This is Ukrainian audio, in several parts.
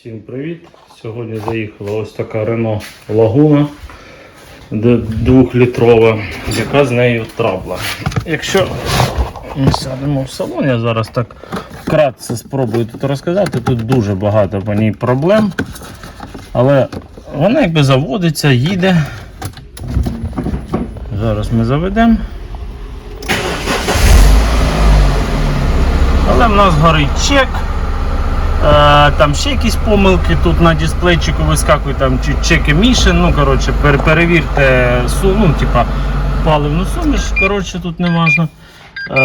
Всім привіт! Сьогодні заїхала ось така Laguna д- двохлітрова, яка з нею трабла. Якщо ми сядемо в салон, я зараз так вкратце спробую тут розказати. Тут дуже багато по ній проблем. Але вона якби заводиться, їде. Зараз ми заведемо. Але в нас горить чек. Е, Там ще якісь помилки тут на дисплейчику вискакують, там check emission, ну коротше, пер- перевірте су, ну, типа, паливну суміш, коротше, тут не важно. Е,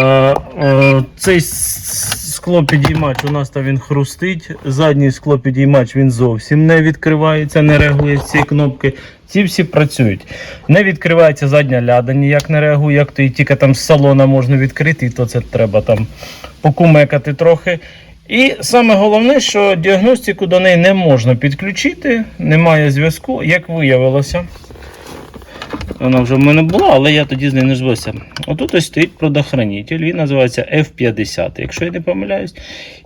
е, Цей с- склопідіймач у нас там він хрустить. Задній склопідіймач він зовсім не відкривається, не реагує ці кнопки. Ці всі працюють. Не відкривається задня ляда, ніяк не реагує, як то і тільки там з салона можна відкрити, і то це треба там покумекати трохи. І саме головне, що діагностику до неї не можна підключити, немає зв'язку, як виявилося. Вона вже в мене була, але я тоді з нею не збився. Отут ось стоїть предохранитель, він називається F50, якщо я не помиляюсь.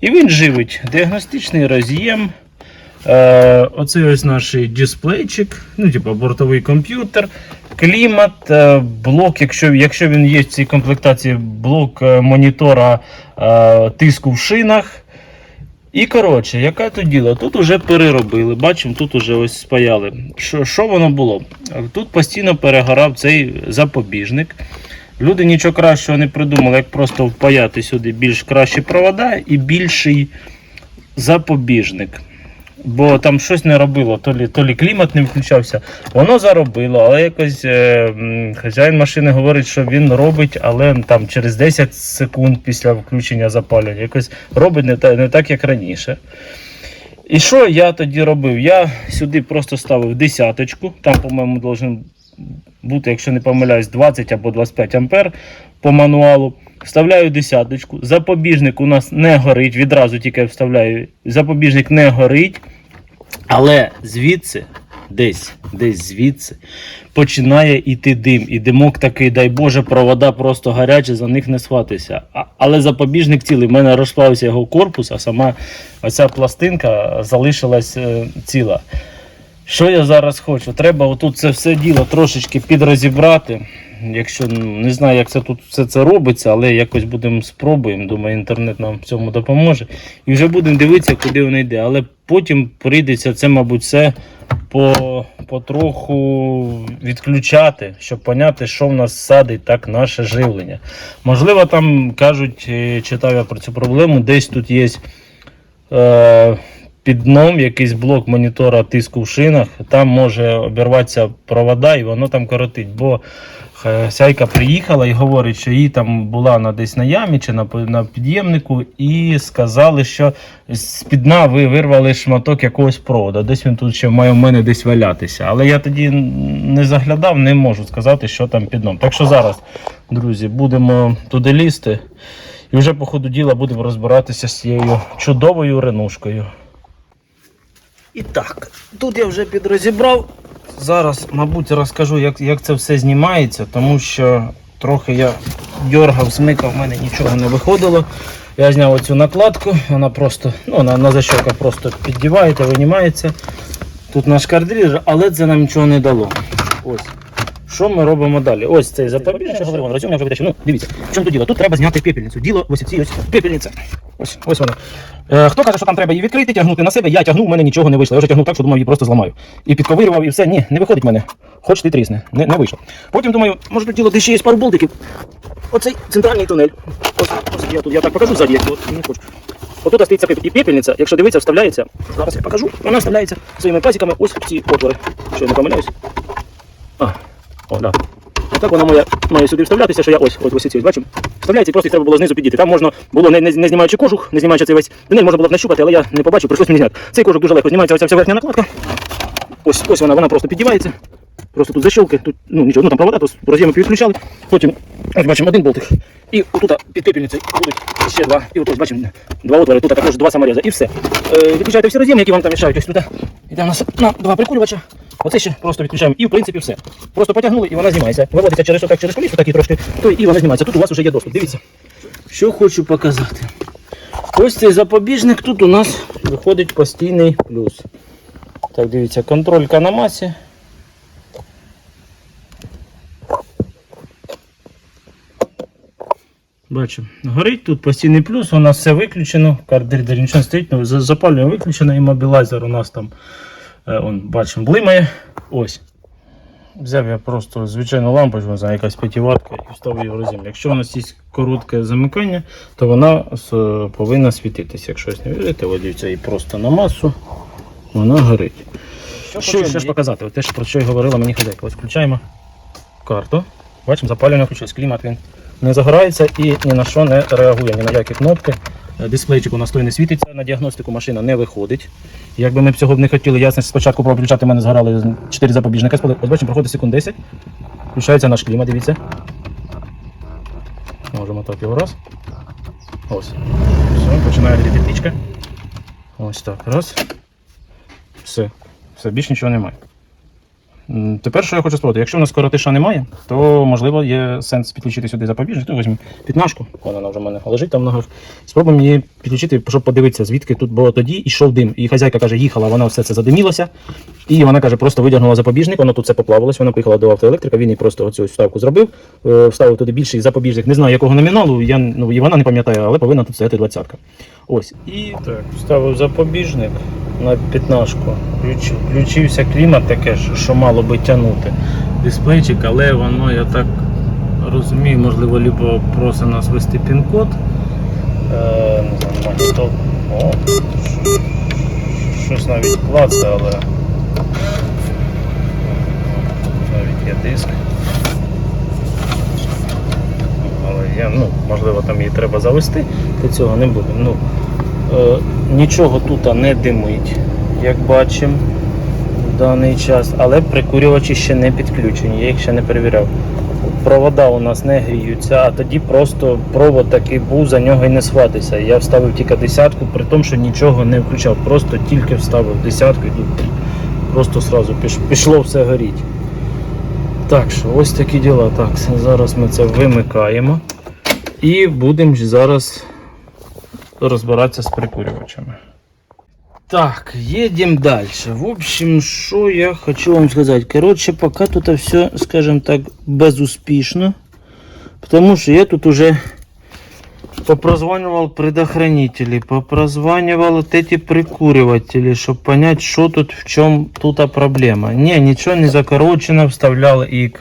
І він живить діагностичний роз'єм. Е, оцей ось наш дисплейчик, ну, типу бортовий комп'ютер, клімат, е, блок, якщо, якщо він є в цій комплектації, блок е, монітора е, тиску в шинах. І коротше, яке то діло? Тут вже переробили, бачимо, тут вже ось спаяли. Що, що воно було? Тут постійно перегорав цей запобіжник. Люди нічого кращого не придумали, як просто впаяти сюди більш кращі провода і більший запобіжник. Бо там щось не робило, то лі, то лі клімат не включався. Воно заробило, але якось е, хазяїн машини говорить, що він робить, але там через 10 секунд після включення запалювання. Якось робить не, та, не так, як раніше. І що я тоді робив? Я сюди просто ставив десяточку, там, по-моєму, должен бути, якщо не помиляюсь, 20 або 25 ампер по мануалу. Вставляю десяточку. Запобіжник у нас не горить. Відразу тільки вставляю. Запобіжник не горить. Але звідси, десь, десь звідси, починає йти дим. І димок такий, дай Боже, провода просто гарячі, за них не схватися. А, але запобіжник цілий. У мене розплавився його корпус, а сама оця пластинка залишилась е, ціла. Що я зараз хочу? Треба отут це все діло трошечки підрозібрати. Якщо ну, не знаю, як це тут все це робиться, але якось будемо спробуємо. Думаю, інтернет нам в цьому допоможе. І вже будемо дивитися, куди воно йде. Але потім прийдеться це, мабуть, все по, потроху відключати, щоб поняти, що в нас садить так наше живлення. Можливо, там кажуть, е, читав я про цю проблему, десь тут є. Е, під дном якийсь блок монітора тиску в шинах, там може обірватися провода і воно там коротить. Бо хазяйка приїхала і говорить, що їй там була на десь на ямі чи на, на під'ємнику, і сказали, що з-під дна ви вирвали шматок якогось провода. Десь він тут ще має в мене десь валятися. Але я тоді не заглядав, не можу сказати, що там під дном. Так що зараз, друзі, будемо туди лізти. І вже по ходу діла будемо розбиратися з цією чудовою ренушкою. І так, тут я вже підрозібрав. Зараз, мабуть, розкажу, як, як це все знімається, тому що трохи я дергав, смикав, в мене нічого не виходило. Я зняв оцю накладку, вона просто ну, вона на защоках просто піддівається, винімається. Тут наш кардріжер, але це нам нічого не дало. Ось. Що ми робимо далі? Ось цей запобіжник, що говорив, розумію, я вже витащив. Ну, дивіться, в чому тут діло? Тут треба зняти пепельницю. Діло ось ці ось пепельниця. Ось, ось вона. Е, хто каже, що там треба її відкрити, тягнути на себе, я тягнув, у мене нічого не вийшло. Я вже тягнув так, що думав, її просто зламаю. І підковирював, і все. Ні, не виходить в мене. Хоч ти трісне. Не, не вийшло. Потім думаю, може тут діло, де ще є пару болтиків. Оцей центральний тунель. Ось, ось я тут, я так покажу ззаді, як не хочу. Отут стоїть і пепельниця, якщо дивитися, вставляється. Зараз я покажу. Вона вставляється своїми пасіками ось в ці отвори. Що я не помиляюсь. А, о, да. Так вона має, має сюди вставлятися, що я ось, ось, ось ці, ось, бачимо. Вставляється і просто треба було знизу підійти. Там можна було, не, не, не знімаючи кожух, не знімаючи цей весь тунель, можна було б нащупати, але я не побачив, прийшлось мені зняти. Цей кожух дуже легко знімається, оця вся верхня накладка. Ось, ось вона, вона просто піддівається. Просто тут защелки, тут ну нічого, ну там провода, тут роз'єми підключали. Потім ось бачимо один болтик. І отут під пепельницею будуть ще два. І от ось бачимо два отвори, тут також два саморези. І все. Е, відключаєте всі роз'єми, які вам там мішають. Ось тут. Іде у нас на два прикурювача. Оце ще просто відключаємо. І в принципі все. Просто потягнули і вона знімається. Виводиться через отак, через коліс, такі трошки, то і вона знімається. Тут у вас вже є доступ. Дивіться. Що хочу показати. Ось цей запобіжник тут у нас виходить постійний плюс. Так, дивіться, контролька на масі. Бачимо, горить тут постійний плюс, у нас все виключено, кардирдер нічого не стоїть, ну, запалювання виключено, і мобілайзер у нас там, он, бачимо, блимає. Ось. Взяв я просто звичайну лампочку, не знаю, якась п'ятиватка і вставив її в розім. Якщо у нас є коротке замикання, то вона повинна світитися. Якщо не вірите, дивіться, і просто на масу вона горить. Що, що ще ж показати? Те, про що й говорила мені хазяйка. Ось включаємо карту. Бачимо, запалювання включилось. Клімат він не загорається і ні на що не реагує, ні на які кнопки. Е, Дисплейчик у нас той не світиться, на діагностику машина не виходить. Якби ми б цього б не хотіли, ясно, спочатку пробував включати, мене згорали 4 запобіжника. Ось бачимо, проходить секунд 10. Включається наш клімат, дивіться. Можемо так його раз. Ось. Все, починає літати пічка. Ось так. Раз. Все. Все, більш нічого немає. Тепер що я хочу спробувати? Якщо в нас коротиша немає, то можливо є сенс підключити сюди запобіжник. Ну, візьмемо пітнашку, вона вже в мене лежить там в ногах. Спробуємо її підключити, щоб подивитися, звідки тут було тоді йшов дим. І хазяйка каже, їхала, вона все це задимілося. І вона каже, просто видягнула запобіжник, воно тут все поплавилось. Вона поїхала до автоелектрика, він їй просто оцю вставку зробив, е, вставив туди більший запобіжник. Не знаю якого номіналу, я, ну, і вона не пам'ятає, але повинна тут стояти двадцятка. Ось. І так, вставив запобіжник на п'ятнашку. Включився клімат таке, що, мало би тягнути. Дисплейчик, але воно, я так розумію, можливо, либо просить нас ввести пін-код. Е, не знаю. О, щось навіть клацає, але. Навіть є диск. Я, ну, можливо, там її треба завести, для цього не будемо. Ну, е, нічого тут не димить, як бачимо в даний час, але прикурювачі ще не підключені, я їх ще не перевіряв. Провода у нас не гріються, а тоді просто провод такий був, за нього і не схватися. Я вставив тільки десятку, при тому, що нічого не включав, просто тільки вставив десятку і тут просто сразу пішло все горіть. Так що ось такі діла. Так, зараз ми це вимикаємо і будемо зараз розбиратися з прикурювачами. Так, едем дальше. В общем, что я хочу вам сказать. Короче, пока тут все, скажем так, безуспешно. Потому что я тут уже попрозванивал предохранители, попрозванивал вот эти прикуриватели, чтобы понять, что тут, в чем тут проблема. Не, ничего не закорочено, вставлял и,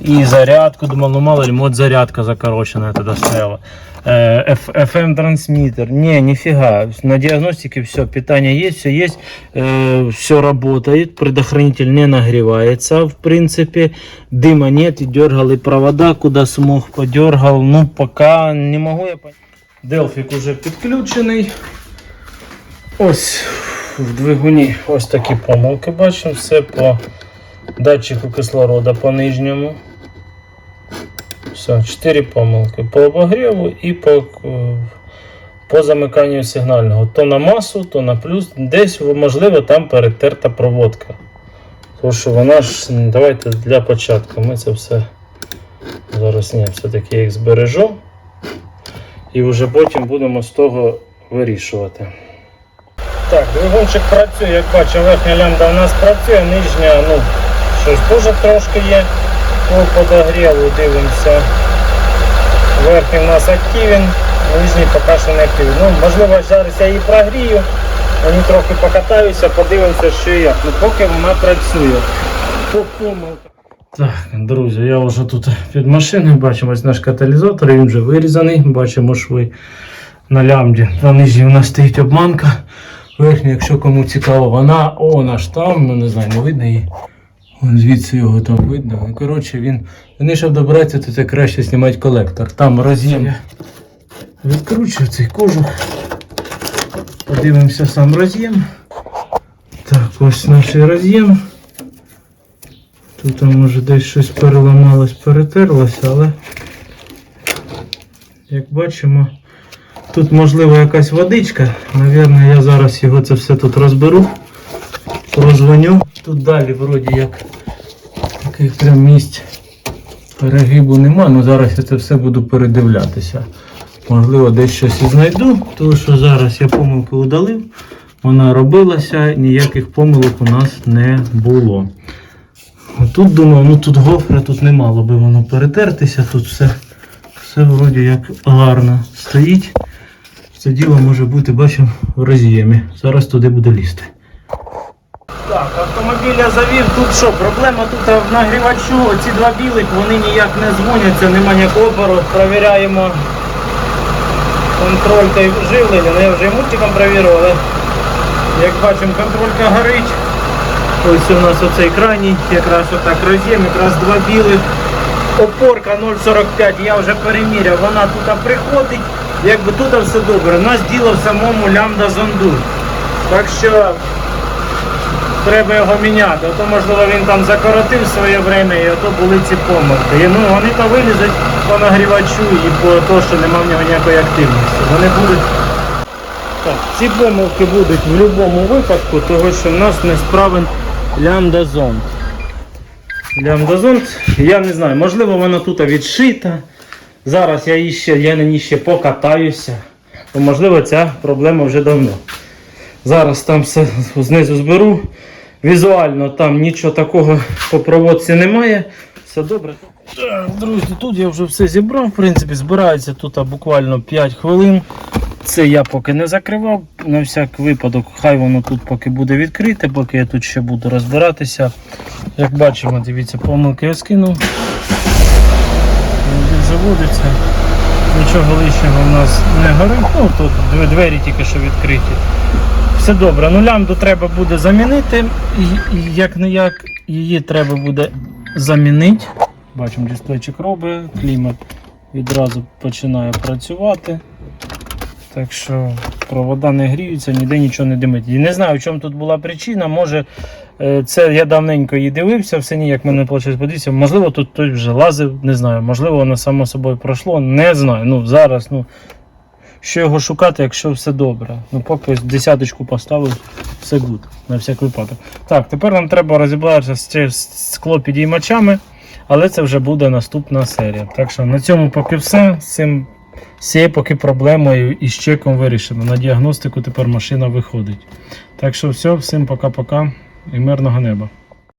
и зарядку, думал, ну мало ли, вот зарядка закороченная тогда стояла. Э, FM трансмиттер. Не, нифига. На диагностике все, питание есть, все есть, все работает, предохранитель не нагревается, в принципе, дыма нет, и дергал и провода, куда смог, подергал. Ну, пока не могу я. Делфік уже підключений. Ось в двигуні ось такі помилки бачимо. Все по датчику кислорода по нижньому. Все, 4 помилки. По обогріву і по, е, по замиканню сигнального. То на масу, то на плюс. Десь, можливо, там перетерта проводка. Тому що вона ж, давайте для початку ми це все зараз ні, все-таки їх збережу. І вже потім будемо з того вирішувати. Так, двигунчик працює, як бачимо, верхня лямбда у нас працює, нижня, ну, щось теж трошки є. По подогріву дивимося. Верхній у нас активен, нижній поки що не активен. Ну, можливо, зараз я її прогрію, вони трохи покатаюся, подивимося, що як. Ну, поки вона працює. Так, друзі, я вже тут під машиною бачимо ось наш каталізатор, він вже вирізаний. Бачимо шви на лямбді. На нижній у нас стоїть обманка. Верхня, якщо кому цікаво, вона о, вона ж там, ну не знаю, не видно її. Вон звідси його там видно. Ну, коротше, він. Вони, щоб добратися, то це краще знімати колектор. Там роз'єм. Відкручую цей кожух. Подивимося сам роз'єм. Так, ось наш роз'єм. Тут може десь щось переламалось, перетерлося, але як бачимо, тут можливо якась водичка. Навірно, я зараз його це все тут розберу, прозвоню. Тут далі вроді як таких прям місць перегибу нема, ну зараз я це все буду передивлятися. Можливо, десь щось і знайду, тому що зараз я помилку удалив. Вона робилася, ніяких помилок у нас не було. Тут думав, ну тут гофра, тут не мало би воно перетертися, тут все, все вроді як гарно стоїть. Це діло може бути, бачимо, в роз'ємі. Зараз туди буде лізти. Так, автомобіль я завів. Тут що, проблема тут в нагрівачу. Оці два білих, вони ніяк не дзвоняться, нема ніякого опору. Провіряємо контролькою живлення. Ну я вже і мультиком перевірив, але як бачимо, контролька горить. Ось у нас оцей крайній, якраз отак роз'єм, якраз два білих. Опорка 0,45 я вже переміряв, вона тут приходить, якби тут все добре. У нас діло в самому лямбда зонду. Так що треба його міняти. А то можливо він там закоротив своє время і ото були ці помилки. Ну, вони то вилізуть по нагрівачу і по тому, що немає в нього ніякої активності. Вони будуть. Так, ці помилки будуть в будь-якому випадку, тому що в нас несправен лямбда-зонд. Лямбда-зонд, я не знаю, можливо вона тут відшита. Зараз я, її ще, я на ній ще покатаюся. То, можливо, ця проблема вже давно. Зараз там все знизу зберу. Візуально там нічого такого по проводці немає. Все добре. Друзі, тут я вже все зібрав. В принципі, збирається тут буквально 5 хвилин. Це я поки не закривав. На всяк випадок, хай воно тут поки буде відкрите, поки я тут ще буду розбиратися. Як бачимо, дивіться, помилки я скинув. Він заводиться. Нічого лишнього в нас не горить. Ну, тут двері тільки що відкриті. Все добре. Ну лямбду треба буде замінити. Як не як її треба буде замінити. Бачимо, дисплейчик робить, клімат відразу починає працювати. Так що провода не гріються, ніде нічого не димить. І не знаю, в чому тут була причина. Може, е, це я давненько її дивився, все ніяк мене вийшло подивитися. Можливо, тут хтось вже лазив, не знаю. Можливо, воно само собою пройшло. Не знаю. Ну, зараз, ну, що його шукати, якщо все добре. Ну, поки десяточку поставив, все гуд, на всяк випадок. Так, тепер нам треба розібратися з склопідіймачами, але це вже буде наступна серія. Так що на цьому поки все. З цим цією поки проблемою і з чеком вирішено. На діагностику тепер машина виходить. Так що все, всім пока-пока і мирного неба.